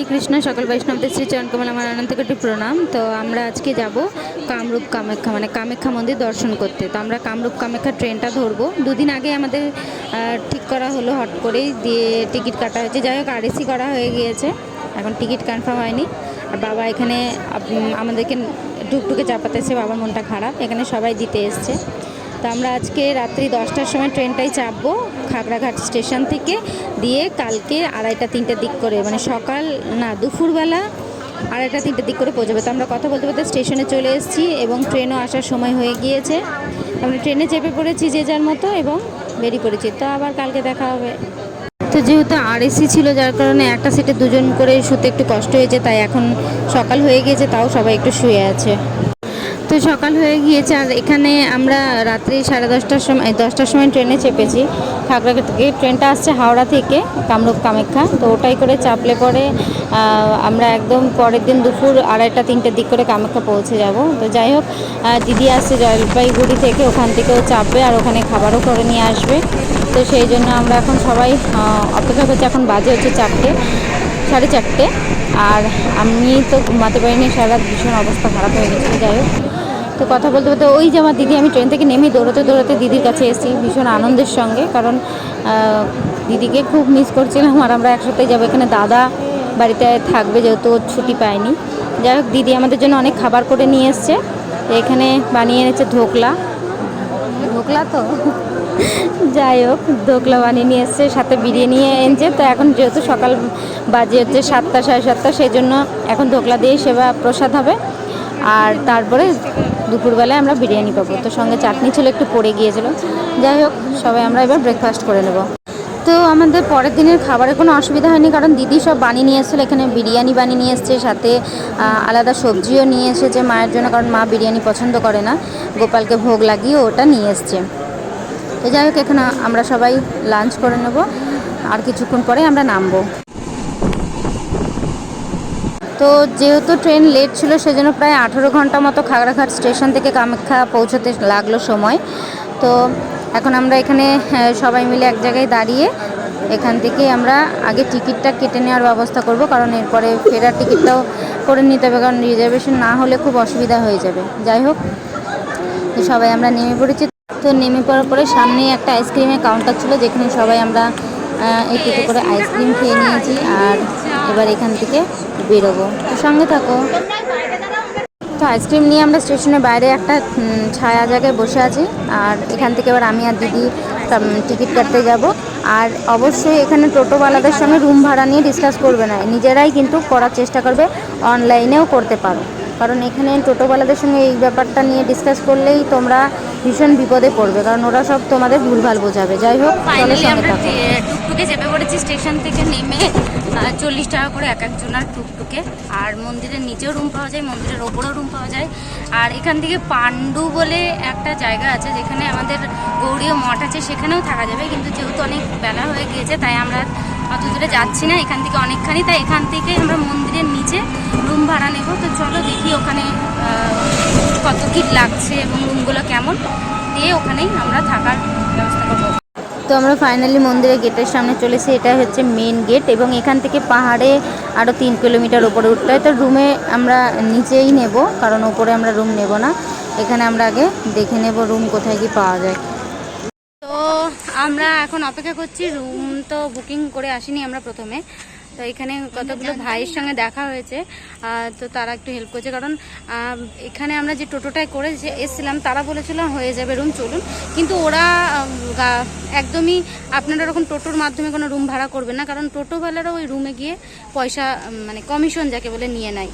হরে কৃষ্ণ, সকল বৈষ্ণবদের শ্রী চরণ কমল আমার অনন্ত কোটি প্রণাম। তো আমরা আজকে যাব কামরূপ কামাখ্যা মানে কামাখ্যা মন্দির দর্শন করতে। তো আমরা কামরূপ কামাখ্যা ট্রেনটা ধরবো। দুদিন আগে আমাদের ঠিক করা হলো হট করেই, দিয়ে টিকিট কাটা হয়েছে। যাই হোক আরএসি করা হয়ে গিয়েছে। এখন টিকিট কনফার্ম হয়নি। আর বাবা এখানে আমাদেরকে টুকটুকে চাপাতেছে। বাবার মনটা খারাপ। এখানে সবাই দিতে এসছে। তো আমরা আজকে রাত্রি দশটার সময় ট্রেনটাই চাপবো খাগড়াঘাট স্টেশন থেকে দিয়ে কালকে আড়াইটা তিনটের দিক করে মানে সকাল, না, দুপুরবেলা আড়াইটা তিনটের দিক করে পৌঁছাবে। তো আমরা কথা বলতে বলতে স্টেশনে চলে এসেছি এবং ট্রেনও আসার সময় হয়ে গিয়েছে। আমরা ট্রেনে চেপে পড়েছি যে যার মতো এবং বেরিয়ে পড়েছি। তো আবার কালকে দেখা হবে। তো যেহেতু আরএসি ছিল, যার কারণে একটা সিটে দুজন করে শুতে একটু কষ্ট হয়েছে, তাই এখন সকাল হয়ে গিয়েছে, তাও সবাই একটু শুয়ে আছে। তো সকাল হয়ে গিয়েছে আর এখানে আমরা রাত্রি সাড়ে দশটার সময় দশটার সময় ট্রেনে চেপেছি। খাগড়াঘাট থেকে ট্রেনটা আসছে হাওড়া থেকে কামরূপ কামাখ্যা। তো ওটাই করে চাপলে পরে আমরা একদম পরের দিন দুপুর আড়াইটা, তিনটের দিক করে কামাখ্যা পৌঁছে যাব। তো যাই হোক দিদি আসছে জলপাইগুড়ি থেকে, ওখান থেকেও চাপবে আর ওখানে খাবারও করে নিয়ে আসবে। তো সেই জন্য আমরা এখন সবাই অপেক্ষা করছি, এখন বাজে হচ্ছে চারটে, সাড়ে চারটে। আর আমি তো ঘুমাতে পারিনি সারা ভীষণ অবস্থা খারাপ হয়ে গেছিল যাই হোক। তো কথা বলতে বলতে ওই যে আমার দিদি, আমি ট্রেন থেকে নেমে দৌড়াতে দৌড়াতে দিদির কাছে এসেছি ভীষণ আনন্দের সঙ্গে। কারণ দিদিকে খুব মিস করছিলাম আর আমরা একসাথেই যাব। এখানে দাদা বাড়িতে থাকবে যেহেতু ছুটি পায়নি। যাই হোক, দিদি আমাদের জন্য অনেক খাবার করে নিয়ে এসছে। এখানে বানিয়ে এনেছে ধোকলা। ধোকলা তো? যাই হোক, ধোকলা বানিয়ে নিয়ে এসছে, সাথে বিরিয়ানি এনেছে। তো এখন যেহেতু সকাল বাজে হচ্ছে সাতটা, সাড়ে সাতটা, সেই জন্য এখন ধোকলা দিয়েই সেবা প্রসাদ হবে। আর তারপরে দুপুরবেলায় আমরা বিরিয়ানি পাবো। তো সঙ্গে চাটনি ছিল, একটু পড়ে গিয়েছিল। যাই হোক, সবাই আমরা এবার ব্রেকফাস্ট করে নেব। তো আমাদের পরের দিনের খাবারের কোনো অসুবিধা হয়নি, কারণ দিদি সব বানিয়ে নিয়ে এসেছিল। এখানে বিরিয়ানি বানিয়ে নিয়ে এসছে, সাথে আলাদা সবজিও নিয়ে এসেছে মায়ের জন্য, কারণ মা বিরিয়ানি পছন্দ করে না। গোপালকে ভোগ লাগিয়ে ওটা নিয়ে এসছে। তো যাই হোক, এখানে আমরা সবাই লাঞ্চ করে নেব। আর কিছুক্ষণ পরে আমরা নামবো। তো যেহেতু ট্রেন লেট ছিল, সেজন্য প্রায় আঠেরো ঘণ্টা মতো খাগড়াঘাট স্টেশন থেকে কামাখ্যা পৌঁছতে লাগল সময়। তো এখন আমরা এখানে সবাই মিলে এক জায়গায় দাঁড়িয়ে এখান থেকে আমরা আগে টিকিটটা কেটে নেওয়ার ব্যবস্থা করব, কারণ এরপরে ফেরার টিকিটটাও করে নিতে হবে, কারণ রিজার্ভেশন না হলে খুব অসুবিধা হয়ে যাবে। যাই হোক, তো সবাই আমরা নেমে পড়েছি। তো নেমে পড়ার পরে সামনেই একটা আইসক্রিমের কাউন্টার ছিল, যেখানে সবাই আমরা একটু করে আইসক্রিম খেয়ে নিয়েছি। আর এবার এখান থেকে বেরোবো। সঙ্গে থাকো। তো আইসক্রিম নিয়ে আমরা স্টেশনের বাইরে একটা ছায়া জায়গায় বসে আছি। আর এখান থেকে এবার আমি আর দিদি টিকিট কাটতে যাব। আর অবশ্যই এখানে টোটোওয়ালাদের সঙ্গে রুম ভাড়া নিয়ে ডিসকাস করবে না। নিজেরাই কিন্তু করার চেষ্টা করবে অনলাইনেও করতে পারো। কারণ এখানে টোটোওয়ালাদের সঙ্গে এই ব্যাপারটা নিয়ে ডিসকাস করলেই তোমরা ভীষণ বিপদে পড়বে কারণ ওরা সব তোমাদের ভুলভাল বোঝাবে। যাই হোক ফাইনালি আমরা টুকটুকে চেপে পড়েছি স্টেশন থেকে নেমে চল্লিশ টাকা করে এক একজনের টুকটুকে। আর মন্দিরের নিচেও রুম পাওয়া যায় মন্দিরের ওপরেও রুম পাওয়া যায়। আর এখান থেকে পাণ্ডু বলে একটা জায়গা আছে যেখানে আমাদের গৌরীয় মঠ আছে সেখানেও থাকা যাবে। কিন্তু যেহেতু অনেক বেলা হয়ে গিয়েছে তাই আমরা অত দূরে যাচ্ছি না এখান থেকে অনেকখানি। তাই এখান থেকে আমরা মন্দিরের নিচে রুম ভাড়া নেব। তো চলো দেখি ওখানে কত কি লাগছে এবং রুমগুলো কেমন। দিয়ে ওখানেই আমরা থাকার ব্যবস্থা করব। তো আমরা ফাইনালি মন্দিরের গেটের সামনে চলেছি এটা হচ্ছে মেন গেট এবং এখান থেকে পাহাড়ে আরও তিন কিলোমিটার উপরে উঠতে হয়। তো রুমে আমরা নিচেই নেব কারণ ওপরে আমরা রুম নেব না। এখানে আমরা আগে দেখে নেব রুম কোথায় কি পাওয়া যায়। তো আমরা এখন অপেক্ষা করছি রুম তো বুকিং করে আসিনি আমরা প্রথমে। তো এখানে কতগুলো ভাইয়ের সঙ্গে দেখা হয়েছে তো তারা একটু হেল্প করছে। কারণ এখানে আমরা যে টোটোটায় করে যে এসেছিলাম তারা বলেছিল হয়ে যাবে রুম চলুন। কিন্তু ওরা একদমই আপনারা ওরকম টোটোর মাধ্যমে কোনো রুম ভাড়া করবেন না। কারণ টোটোওয়ালারা ওই রুমে গিয়ে পয়সা মানে কমিশন যাকে বলে নিয়ে নেয়।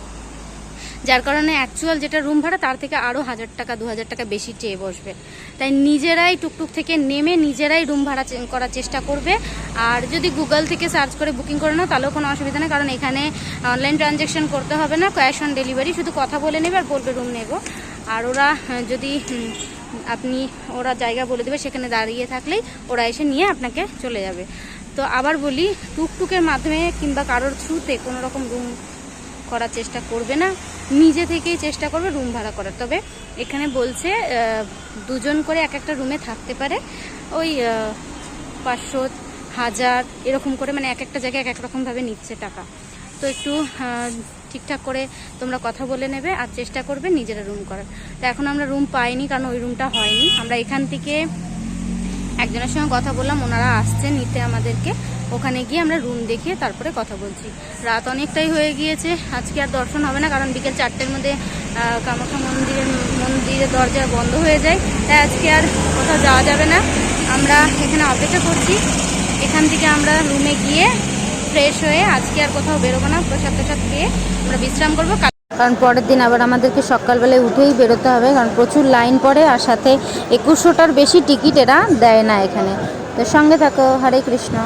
যার কারণে অ্যাকচুয়াল যেটা রুম ভাড়া, তার থেকে আরও হাজার টাকা, দু হাজার টাকা বেশি চেয়ে বসবে। তাই নিজেরাই টুকটুক থেকে নেমে নিজেরাই রুম ভাড়া করার চেষ্টা করবে। আর যদি গুগল থেকে সার্চ করে বুকিং করে নাও, তাহলেও কোনো অসুবিধা নেই, কারণ এখানে অনলাইন ট্রানজ্যাকশন করতে হবে না ক্যাশ অন ডেলিভারি শুধু কথা বলে নেবে আর বলবে রুম নেব। আর ওরা যদি আপনি, ওরা জায়গা বলে দেবে, সেখানে দাঁড়িয়ে থাকলেই ওরা এসে নিয়ে আপনাকে চলে যাবে। তো আবার বলি, টুকটুকের মাধ্যমে কিংবা কারোর থ্রুতে কোনো রকম রুম করার চেষ্টা করবে না, নিজে থেকেই চেষ্টা করবে রুম ভাড়া করার। তবে এখানে বলছে দুজন করে এক একটা রুমে থাকতে পারে। ওই পাঁচশো, হাজার, এরকম করে মানে এক একটা জায়গায় এক এক রকমভাবে নিচ্ছে টাকা। তো একটু ঠিকঠাক করে তোমরা কথা বলে নেবে আর চেষ্টা করবে নিজেরা রুম করার। তো এখন আমরা রুম পাইনি কারণ ওই রুমটা হয়নি। আমরা এখান থেকে একজনের সঙ্গে কথা বললাম, ওনারা আসছে নিতে আমাদেরকে। ওখানে গিয়ে আমরা রুম দেখিয়ে তারপরে কথা বলছি। রাত অনেকটাই হয়ে গিয়েছে, আজকে আর দর্শন হবে না, কারণ বিকেল চারটের মধ্যে কামাখ্যা মন্দিরের মন্দিরের দরজা বন্ধ হয়ে যায়। তাই আজকে আর কোথাও যাওয়া যাবে না। আমরা এখানে অপেক্ষা করছি। এখান থেকে আমরা রুমে গিয়ে ফ্রেশ হয়ে আজকে আর কোথাও বেরোবো না, প্রসাদ প্রসাদ খেয়ে আমরা বিশ্রাম করব। কারণ পরের দিন আবার আমাদেরকে সকালবেলায় উঠেই বেরোতে হবে, কারণ প্রচুর লাইন পড়ে আর সাথে একুশশোটার বেশি টিকিট এরা দেয় না এখানে। তো সঙ্গে থাকো, হরে কৃষ্ণ।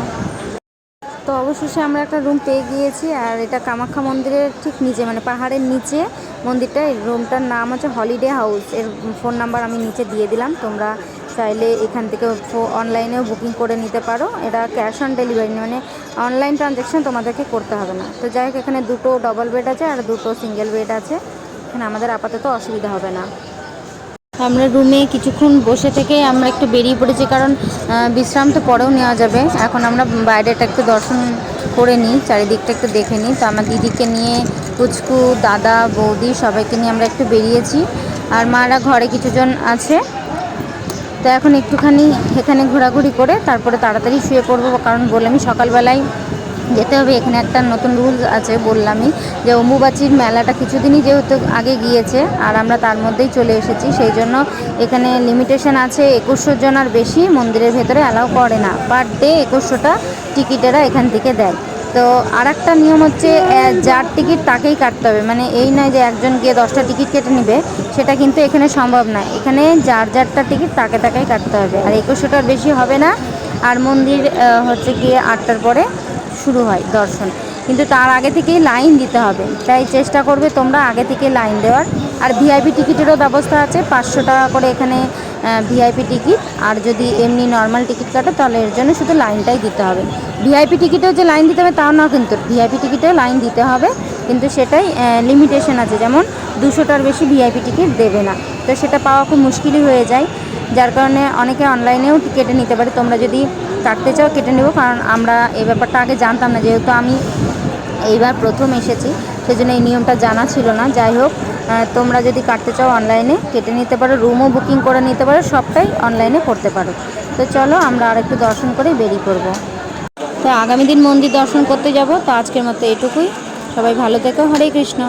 তো অবশেষে আমরা একটা রুম পেয়ে গিয়েছি আর এটা কামাখ্যা মন্দিরের ঠিক নিচে মানে পাহাড়ের নিচে মন্দিরটা। এই রুমটার নাম হচ্ছে হলিডে হাউস এর ফোন নাম্বার আমি নিচে দিয়ে দিলাম। তোমরা চাইলে এখান থেকে অনলাইনেও বুকিং করে নিতে পারো। এটা ক্যাশ অন ডেলিভারি মানে অনলাইন ট্রানজ্যাকশন তোমাদেরকে করতে হবে না। তো যাই হোক, এখানে দুটো ডবল বেড আছে আর দুটো সিঙ্গেল বেড আছে। এখানে আমাদের আপাতত অসুবিধা হবে না। আমরা রুমে কিছুক্ষণ বসে থেকে আমরা একটু বেরিয়ে পড়েছি, কারণ বিশ্রাম তো পরেও নেওয়া যাবে। এখন আমরা বাইরেটা একটু দর্শন করে নিই, চারিদিকটা একটু দেখে নিই। তো আমার দিদিকে নিয়ে পুচকু, দাদা, বৌদি সবাইকে নিয়ে আমরা একটু বেরিয়েছি। আর মারা ঘরে কিছুজন আছে। তো এখন একটুখানি এখানে ঘোরাঘুরি করে তারপরে তাড়াতাড়ি শুয়ে পড়ব, কারণ বললামই সকালবেলায় যেতে হবে। এখানে একটা নতুন রুলস আছে বললামই, যে অম্বুবাচির মেলাটা কিছুদিনই যেহেতু আগে গিয়েছে আর আমরা তার মধ্যেই চলে এসেছি, সেই জন্য এখানে লিমিটেশন আছে একুশশো জন আর বেশি মন্দিরের ভেতরে অ্যালাউ করে না। পার ডে একুশশোটা টিকিটেরা এখান থেকে দেয়। তো আর একটা নিয়ম হচ্ছে যার টিকিট তাকেই কাটতে হবে। মানে এই নয় যে একজন গিয়ে দশটা টিকিট কেটে নেবে, সেটা কিন্তু এখানে সম্ভব নয়। এখানে যার যারটা টিকিট তাকে তাকেই কাটতে হবে। আর একুশশোটার বেশি হবে না। আর মন্দির হচ্ছে গিয়ে আটটার পরে শুরু হয় দর্শন। কিন্তু তার আগে থেকেই লাইন দিতে হবে। তাই চেষ্টা করবে তোমরা আগে থেকে লাইন দেওয়ার। আর ভিআইপি টিকিটেরও ব্যবস্থা আছে, পাঁচশো টাকা করে এখানে ভিআইপি টিকিট। আর যদি এমনি নর্মাল টিকিট কাটো, তাহলে এর জন্য শুধু লাইনটাই দিতে হবে। ভিআইপি টিকিটেও যে লাইন দিতে হবে, তাও না কিন্তু। ভিআইপি টিকিটেও লাইন দিতে হবে। কিন্তু সেটাই লিমিটেশন আছে। যেমন দুশোটার বেশি ভিআইপি টিকিট দেবে না। তো সেটা পাওয়া খুব মুশকিলই হয়ে যায়। যার কারণে অনেকে অনলাইনেও কেটে নিতে পারে। তোমরা যদি কাটতে চাও, কেটে নেব, কারণ আমরা এই ব্যাপারটা আগে জানতাম না, যেহেতু আমি এইবার প্রথম এসেছি, সেজন্য এই নিয়মটা জানা ছিল না। যাই হোক তোমরা যদি কাটতে চাও অনলাইনে, কেটে নিতে পারো, রুমও বুকিং করে নিতে পারো, সবটাই অনলাইনে করতে পারো। তো চলো, আমরা আর একটু দর্শন করে বেরিয়ে পড়ব। তো আগামী দিন মন্দির দর্শন করতে যাব, তো আজকের মতো এটুকুই। সবাই ভালো থেকো, হরে কৃষ্ণ।